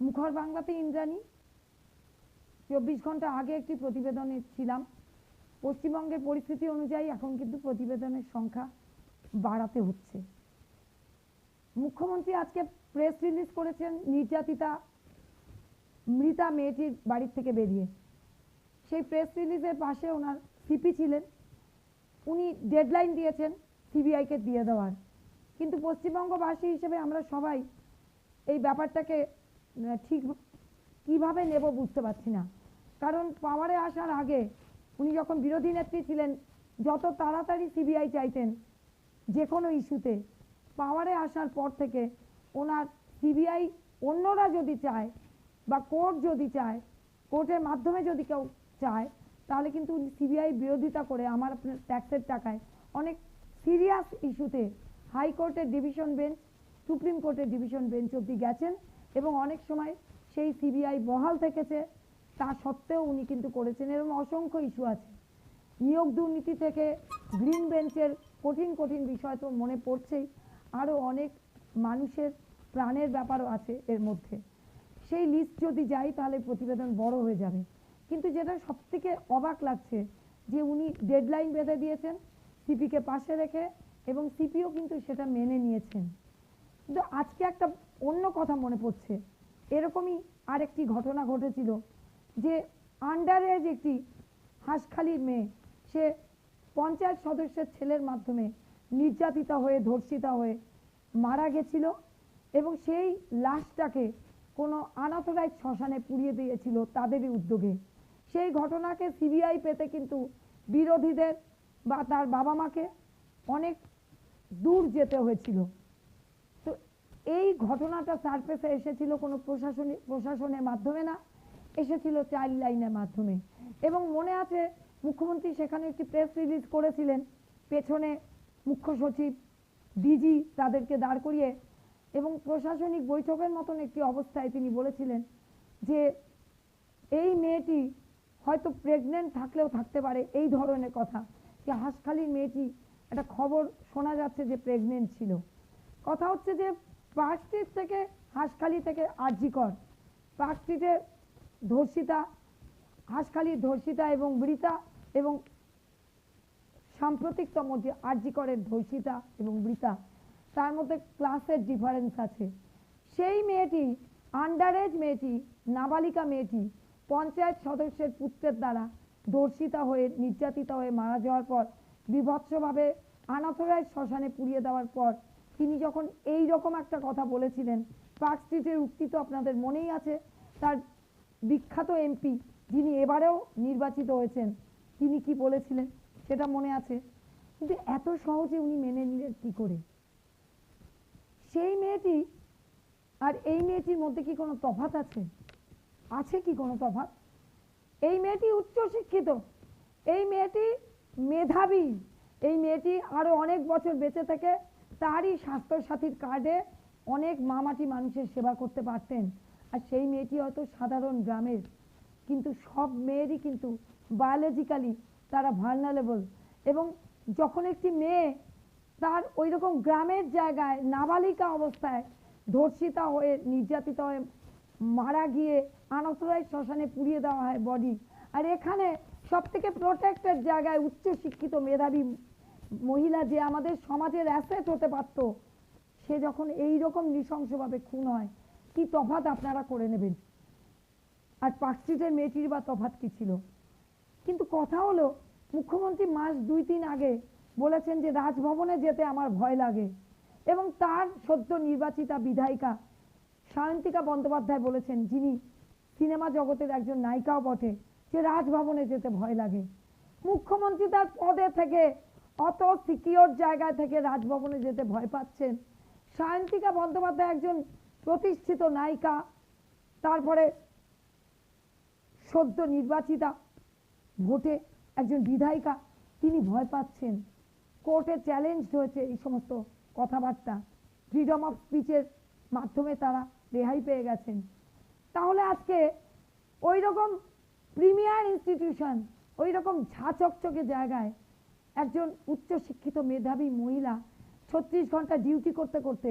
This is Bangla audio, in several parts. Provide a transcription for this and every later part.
মুখর বাংলাতে ইন্দ্রাণী। চব্বিশ ঘণ্টা আগে একটি প্রতিবেদনে ছিলাম। পশ্চিমবঙ্গের পরিস্থিতি অনুযায়ী এখন কিন্তু প্রতিবেদনের সংখ্যা বাড়াতে হচ্ছে। মুখ্যমন্ত্রী আজকে প্রেস রিলিজ করেছেন নির্যাতিতা মৃতা মেয়েটির বাড়ির থেকে বেরিয়ে। সেই প্রেস রিলিজের পাশে ওনার সিপি ছিলেন। উনি ডেডলাইন দিয়েছেন সিবিআইকে দিয়ে দেওয়ার। কিন্তু পশ্চিমবঙ্গবাসী হিসেবে আমরা সবাই এই ব্যাপারটাকে ঠিক কীভাবে নেব বুঝতে পারছি না। কারণ পাওয়ারে আসার আগে উনি যখন বিরোধী নেত্রী ছিলেন, যত তাড়াতাড়ি সিবিআই চাইতেন যে কোনো ইস্যুতে, পাওয়ারে আসার পর থেকে ওনার সিবিআই অন্যরা যদি চায় বা কোর্ট যদি চায়, কোর্টের মাধ্যমে যদি কেউ চায়, তাহলে কিন্তু উনি সিবিআই বিরোধিতা করে আমার আপনার ট্যাক্সের টাকায় অনেক সিরিয়াস ইস্যুতে হাইকোর্টের ডিভিশন বেঞ্চ, সুপ্রিম কোর্টের ডিভিশন বেঞ্চ অবধি গেছেন। এবং অনেক সময় সেই সিবিআই বহাল থেকেছে, তা সত্ত্বেও উনি কিন্তু করেছেন। এরকম অসংখ্য ইস্যু আছে। নিয়োগ দুর্নীতি থেকে গ্রিন বেঞ্চের কঠিন কঠিন বিষয় তো মনে পড়ছেই। আরও অনেক মানুষের প্রাণের ব্যাপারও আছে এর মধ্যে। সেই লিস্ট যদি যাই, তাহলে প্রতিবেদন বড় হয়ে যাবে। কিন্তু যেটা সবথেকে অবাক লাগছে, যে উনি ডেডলাইন বেঁধে দিয়েছেন সিপিকে পাশে রেখে, এবং সিপিও কিন্তু সেটা মেনে নিয়েছেন। কিন্তু আজকে একটা অন্য কথা মনে পড়ছে। এরকমই আরেকটি ঘটনা ঘটেছিল যে আন্ডার এজ একটি হাঁসখালির মেয়ে, সে পঞ্চায়েত সদস্যের ছেলের মাধ্যমে নির্যাতিতা হয়ে, ধর্ষিতা হয়ে মারা গেছিল এবং সেই লাশটাকে কোনো আনাথরাইজ শ্মশানে পুড়িয়ে দিয়েছিল তাদেরই উদ্যোগে। সেই ঘটনাকে সিবিআই পেতে কিন্তু বিরোধীদের বা তার বাবা মাকে অনেক দূর যেতে হয়েছিল। এই ঘটনাটা সারফেসে এসেছিল কোনো প্রশাসনিক প্রশাসনের মাধ্যমে না, এসেছিল চাইল্ড লাইনের মাধ্যমে। এবং মনে আছে, মুখ্যমন্ত্রী সেখানে একটি প্রেস রিলিজ করেছিলেন, পেছনে মুখ্য সচিব ডিজি তাদেরকে দাঁড় করিয়ে, এবং প্রশাসনিক বৈঠকের মতন একটি অবস্থায় তিনি বলেছিলেন যে, এই মেয়েটি হয়তো প্রেগনেন্ট থাকলেও থাকতে পারে, এই ধরনের কথা। যে হাঁসখালির মেয়েটি, একটা খবর শোনা যাচ্ছে যে প্রেগনেন্ট ছিল। কথা হচ্ছে যে পার্ক স্ট্রিট থেকে হাঁসখালি থেকে আরজিকর পার্ক স্ট্রিটে ধর্ষিতা হাঁসখালির ধর্ষিতা এবং বৃতা এবং সাম্প্রতিকতম যে আরজিকরের ধর্ষিতা এবং বৃতা তার মধ্যে ক্লাসের ডিফারেন্স আছে। সেই মেয়েটি আন্ডারেজ মেয়েটি, নাবালিকা মেয়েটি পঞ্চায়েত সদস্যের পুত্রের দ্বারা ধর্ষিতা হয়ে, নির্যাতিতা হয়ে মারা যাওয়ার পর, বিভৎসভাবে আনাথরাইজ শ্মশানে পুড়িয়ে দেওয়ার পর তিনি যখন এই রকম একটা কথা বলেছিলেন পার্ক স্ট্রিটের উক্তি তো আপনাদের মনেই আছে, তার বিখ্যাত এমপি যিনি এবারেও নির্বাচিত হয়েছেন, তিনি কি বলেছিলেন সেটা মনে আছে? কিন্তু এত সহজে উনি মেনে নিলেন কি করে? সেই মেয়েটি আর এই মেয়েটির মধ্যে কি কোনো তফাত আছে? আছে কি কোনো তফাত এই মেয়েটি উচ্চ শিক্ষিত এই মেয়েটি মেধাবী, এই মেয়েটি আরও অনেক বছর বেঁচে থেকে তারই স্বাস্থ্যসাথীর কার্ডে অনেক মামাটি মানুষের সেবা করতে পারতেন। আর সেই মেয়েটি হয়তো সাধারণ গ্রামের। কিন্তু সব মেয়েরই কিন্তু বায়োলজিক্যালি তারা ভার্নালেবল এবং যখন একটি মেয়ে তার ওই রকম গ্রামের জায়গায় নাবালিকা অবস্থায় ধর্ষিতা হয়ে, নির্যাতিত হয়ে মারা গিয়ে আনতরাই শ্মশানে পুড়িয়ে দেওয়া হয় বডি আর এখানে সব থেকে প্রোটেক্টেড জায়গায় উচ্চ শিক্ষিত মেধাবী মহিলা যে আমাদের সমাজের অ্যাসেট হতে পারতো, সে যখন এই রকম নৃশংসভাবে খুন হয়, কি তফাত আপনারা করে নেবেন? আর পার্কস্ট্রিটের মেয়েটির বা তফাত কি ছিল? কিন্তু কথা হলো, মুখ্যমন্ত্রী মাস দুই তিন আগে বলেছেন যে রাজভবনে যেতে আমার ভয় লাগে। এবং তার সদ্য নির্বাচিতা বিধায়িকা সায়ন্তিকা বন্দ্যোপাধ্যায় বলেছেন, যিনি সিনেমা জগতের একজন নায়িকাও বটে, যে রাজভবনে যেতে ভয় লাগে। মুখ্যমন্ত্রী তার পদে থেকে অত সিকিওর জায়গা থেকে রাজভবনে যেতে ভয় পাচ্ছেন। সায়ন্তিকা বন্দ্যোপাধ্যায় একজন প্রতিষ্ঠিত নায়িকা, তারপরে সদ্য নির্বাচিতা, ভোটে একজন বিধায়িকা, তিনি ভয় পাচ্ছেন। কোর্টে চ্যালেঞ্জ হয়েছে এই সমস্ত কথাবার্তা। ফ্রিডম অফ স্পিচের মাধ্যমে তারা রেহাই পেয়ে গেছেন। তাহলে আজকে ওই রকম প্রিমিয়ার ইনস্টিটিউশন ওই রকম ঝাঁচকচকে জায়গায় একজন উচ্চশিক্ষিত মেধাবী মহিলা ছত্রিশ ঘণ্টা ডিউটি করতে করতে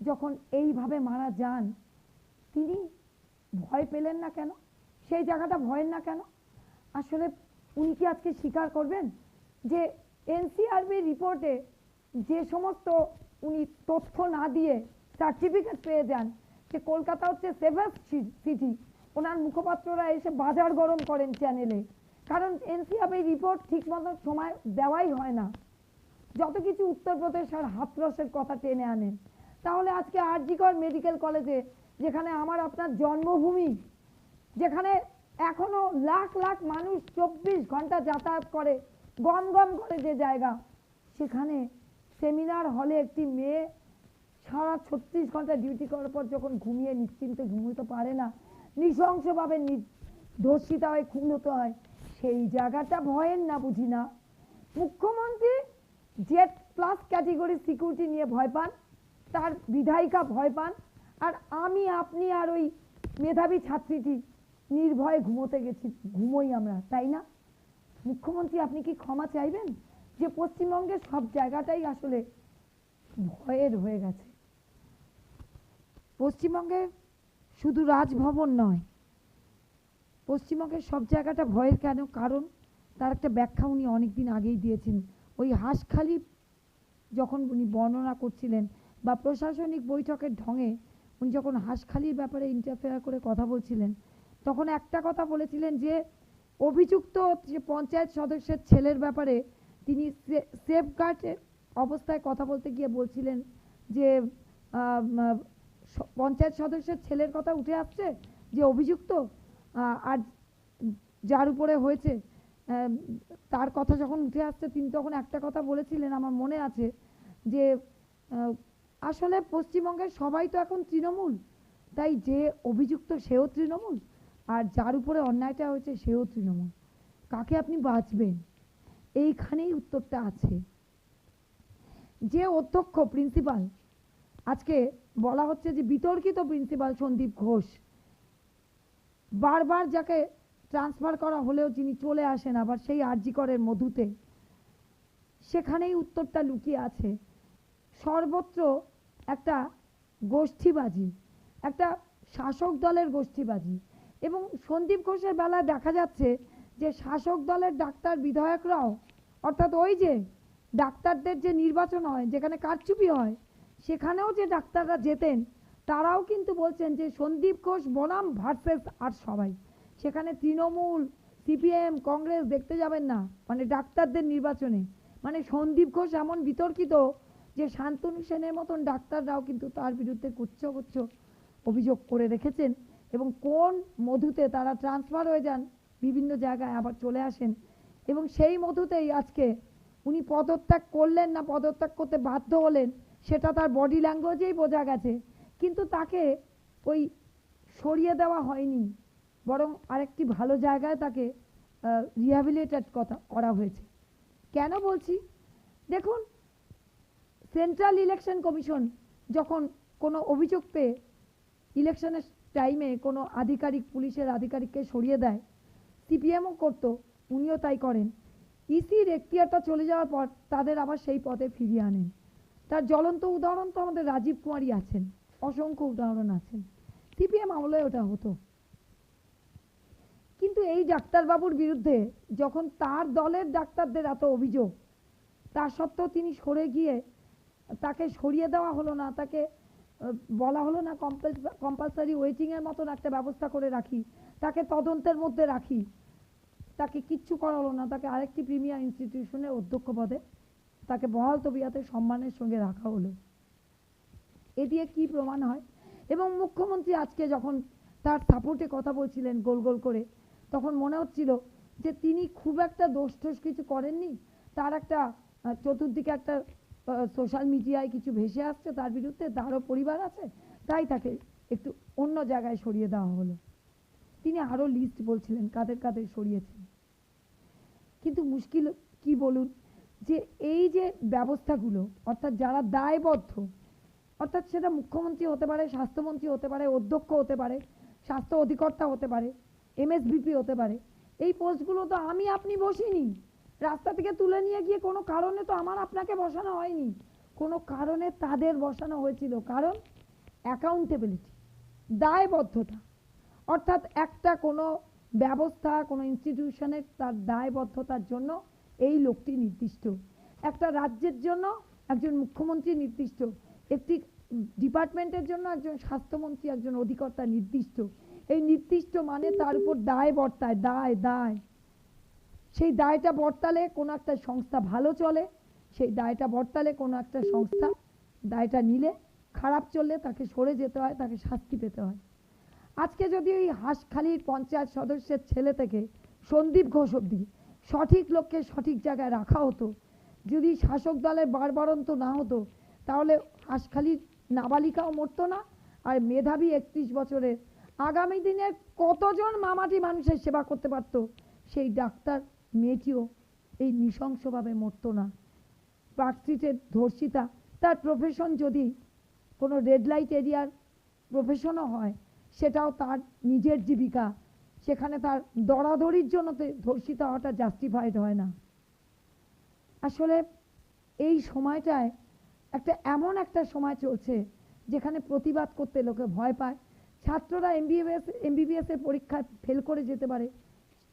যখন এইভাবে মারা যান, তিনি ভয় পেলেন না কেন? সেই জায়গাটা ভয়ের না কেন? আসলে উনি কি আজকে স্বীকার করবেন যে এনসিআরবি রিপোর্টে যে সমস্ত উনি তথ্য না দিয়ে সার্টিফিকেট পেয়ে যান, যে কলকাতা হচ্ছে সেভেস্ট সিটি ওনার মুখপাত্ররা এসে বাজার গরম করেন চ্যানেলে কারণ এনসিআরবি রিপোর্ট ঠিকমতো সময় দেওয়াই হয় না। যত কিছু উত্তরপ্রদেশ আর হাতরসের কথা টেনে আনেন তাহলে আজকে আরজিকর মেডিকেল কলেজে, যেখানে আমার আপনার জন্মভূমি, যেখানে এখনও লাখ লাখ মানুষ চব্বিশ ঘণ্টা যাতায়াত করে, গম গম করে যে জায়গা, সেখানে সেমিনার হলে একটি মেয়ে সারা ছত্রিশ ঘণ্টা ডিউটি করার পর যখন ঘুমিয়ে নিশ্চিন্তে ঘুমোতে পারে না, নৃশংসভাবে ধর্ষিতা হয় খুন হতে হয় সেই জায়গাটা ভয়ের না, বুঝি না? মুখ্যমন্ত্রী জেড প্লাস ক্যাটেগরি সিকিউরিটি নিয়ে ভয় পান, তার বিধায়িকা ভয় পান, আর আমি, আপনি আর ওই মেধাবী ছাত্রীটি নির্ভয়ে ঘুমোতে গেছি, ঘুমোই আমরা, তাই না? মুখ্যমন্ত্রী, আপনি কি ক্ষমা চাইবেন যে পশ্চিমবঙ্গের সব জায়গাটাই আসলে ভয়ের হয়ে গেছে? পশ্চিমবঙ্গে শুধু রাজভবন নয় পশ্চিমবঙ্গের সব জায়গাটা ভয়ের কেন? কারণ তার একটা ব্যাখ্যা উনি অনেকদিন আগেই দিয়েছেন। ওই হাঁসখালি যখন উনি বর্ণনা করছিলেন বা প্রশাসনিক বৈঠকের ঢঙে উনি যখন হাঁসখালির ব্যাপারে ইন্টারফেয়ার করে কথা বলছিলেন, তখন একটা কথা বলেছিলেন যে অভিযুক্ত যে পঞ্চায়েত সদস্যের ছেলের ব্যাপারে তিনি সেফগার্ডের অবস্থায় কথা বলতে গিয়ে বলছিলেন যে পঞ্চায়েত সদস্যের ছেলের কথা উঠে আসছে যে অভিযুক্ত আর যার উপরে হয়েছে তার কথা যখন উঠে আসছে, তিনি তখন একটা কথা বলেছিলেন, আমার মনে আছে, যে আসলে পশ্চিমবঙ্গের সবাই তো এখন তৃণমূল। তাই যে অভিযুক্ত সেও তৃণমূল, আর যার উপরে অন্যায়টা হয়েছে সেও তৃণমূল। কাকে আপনি বাঁচবেন? এইখানেই উত্তরটা আছে। যে অধ্যক্ষ প্রিন্সিপাল আজকে বলা হচ্ছে যে বিতর্কিত প্রিন্সিপাল সন্দীপ ঘোষ বারবার যাকে ট্রান্সফার করা হলেও যিনি চলে আসেন আবার সেই আরজিকরের মধুতে, সেখানেই উত্তরটা লুকিয়ে আছে। সর্বত্র একটা গোষ্ঠীবাজি, একটা শাসক দলের গোষ্ঠীবাজি এবং সন্দীপ ঘোষের বেলায় দেখা যাচ্ছে যে শাসক দলের ডাক্তার বিধায়করাও, অর্থাৎ ওই যে ডাক্তারদের যে নির্বাচন হয়, যেখানে কারচুপি হয়, সেখানেও যে ডাক্তাররা যেতেন তারাও কিন্তু বলছেন যে সন্দীপ ঘোষ বনাম ভার্সেস আর সবাই। সেখানে তৃণমূল সিপিএম কংগ্রেস দেখতে যাবেন না মানে ডাক্তারদের নির্বাচনে। মানে সন্দীপ ঘোষ এমন বিতর্কিত যে শান্তনু সেনের মতন ডাক্তাররাও কিন্তু তার বিরুদ্ধে কুচ্ছ কুচ্ছ অভিযোগ করে রেখেছেন এবং কোন মধুতে তারা ট্রান্সফার হয়ে যান বিভিন্ন জায়গায় আবার চলে আসেন। এবং সেই মধুতেই আজকে উনি পদত্যাগ করলেন না, পদত্যাগ করতে বাধ্য হলেন, সেটা তার বডি ল্যাঙ্গুয়েজেই বোঝা গেছে। কিন্তু তাকে ওই সরিয়ে দেওয়া হয়নি, বরং আরেকটি ভালো জায়গায় তাকে রিহ্যাবিলিটেড কথা, করা হয়েছে। কেন বলছি? দেখুন সেন্ট্রাল ইলেকশন কমিশন যখন কোনো অভিযোগ পেয়ে ইলেকশনের টাইমে কোনো আধিকারিক, পুলিশের আধিকারিককে সরিয়ে দেয়, সিপিএমও করতো, উনিও তাই করেন। ইসির এখতিয়ারটা চলে যাওয়ার পর তাদের আবার সেই পথে ফিরিয়ে আনেন। তার জ্বলন্ত উদাহরণ তো আমাদের রাজীব কুমারই আছেন। অসংখ্য উদাহরণ আছেন সিপিএম আমলে ওটা হতো। কিন্তু এই ডাক্তারবাবুর বিরুদ্ধে যখন তার দলের ডাক্তারদের এত অভিযোগ তা সত্ত্বেও তিনি সরে গিয়ে তাকে সরিয়ে দেওয়া হলো না, তাকে বলা হলো না কম্পালসারি ওয়েটিংয়ের মতন একটা ব্যবস্থা করে রাখি, তাকে তদন্তের মধ্যে রাখি, তাকে কিচ্ছু করা হলো না, তাকে আরেকটি প্রিমিয়ার ইনস্টিটিউশনের অধ্যক্ষ পদে তাকে বহাল তবিয়াতে সম্মানের সঙ্গে রাখা হলো। এ দিয়ে কি প্রমাণ হয়? এবং মুখ্যমন্ত্রী আজকে যখন তার সাপোর্টে কথা বলছিলেন গোল গোল করে, তখন মনে হচ্ছিল যে তিনি খুব একটা দোষ টোষ কিছু করেননি। তার একটা চতুর্দিকে একটা সোশ্যাল মিডিয়ায় কিছু ভেসে আসছে, তার বিরুদ্ধে তারও পরিবার আছে। তাই তাকে একটু অন্য জায়গায় সরিয়ে দেওয়া হলো। তিনি আরও লিস্ট বলছিলেন কাদের কাদের সরিয়েছেন। কিন্তু মুশকিল কি বলুন? যে এই যে ব্যবস্থাগুলো, অর্থাৎ যারা দায়বদ্ধ অর্থাৎ সেটা মুখ্যমন্ত্রী হতে পারে, স্বাস্থ্যমন্ত্রী হতে পারে, অধ্যক্ষ হতে পারে, স্বাস্থ্য অধিকর্তা হতে পারে এমএসবিপি হতে পারে। এই পোস্টগুলো তো আমি আপনি বসিনি। রাস্তা থেকে তুলে নিয়ে গিয়ে কোনো কারণে তো আমার আপনাকে বসানো হয়নি। কোনো কারণে তাদের বসানো হয়েছিল কারণ অ্যাকাউন্টেবিলিটি দায়বদ্ধতা। অর্থাৎ একটা কোনো ব্যবস্থা, কোনো ইনস্টিটিউশনের তার দায়বদ্ধতার জন্য এই লোকটি নির্দিষ্ট। একটা রাজ্যের জন্য একজন মুখ্যমন্ত্রী নির্দিষ্ট। একটি ডিপার্টমেন্টের জন্য একজন স্বাস্থ্যমন্ত্রী, একজন অধিকর্তা নির্দিষ্ট। এই নির্দিষ্ট মানে তার উপর দায় বর্তায়, দায় দায়। সেই দায়টা বর্তালে কোনো একটা সংস্থা ভালো চলে, সেই দায়টা বর্তালে কোনো একটা সংস্থা দায়টা নিলে খারাপ চললে তাকে সরে যেতে হয়, তাকে শাস্তি পেতে হয়। আজকে যদি ওই হাঁসখালির পঞ্চায়েত সদস্যের ছেলে থেকে সন্দীপ ঘোষ অব্দি সঠিক লোককে সঠিক জায়গায় রাখা হতো, যদি শাসক দলের বারবারন্ত না হতো, তাহলে হাঁসখালির নাবালিকাও মরতো না, আর মেধাবী একত্রিশ বছরের আগামী দিনের কতজন মামাটি মানুষের সেবা করতে পারতো? সেই ডাক্তার, মেয়েটিও এই নৃশংসভাবে মরতো না। পার্ক স্ট্রিটের ধর্ষিতা, তার প্রফেশন যদি কোনো রেড লাইট এরিয়ার প্রফেশনও হয়, সেটাও তার নিজের জীবিকা। সেখানে তার দরাদরির জন্য ধর্ষিতা হওয়াটা জাস্টিফাইড হয় না। আসলে এই সময়টায় একটা এমন একটা সময় চলছে যেখানে প্রতিবাদ করতে লোকে ভয় পায়। ছাত্ররা এমবিবিএস এমবিবিএস এর পরীক্ষায় ফেল করে যেতে পারে,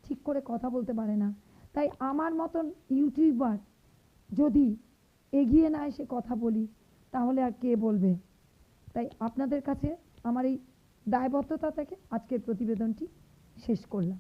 ঠিক করে কথা বলতে পারে না। তাই আমার মতন ইউটিউবার যদি এগিয়ে না এসে কথা বলি, তাহলে আর কে বলবে? তাই আপনাদের কাছে আমার এই দায়বদ্ধতা থেকে আজকের প্রতিবেদনটি শেষ করলাম।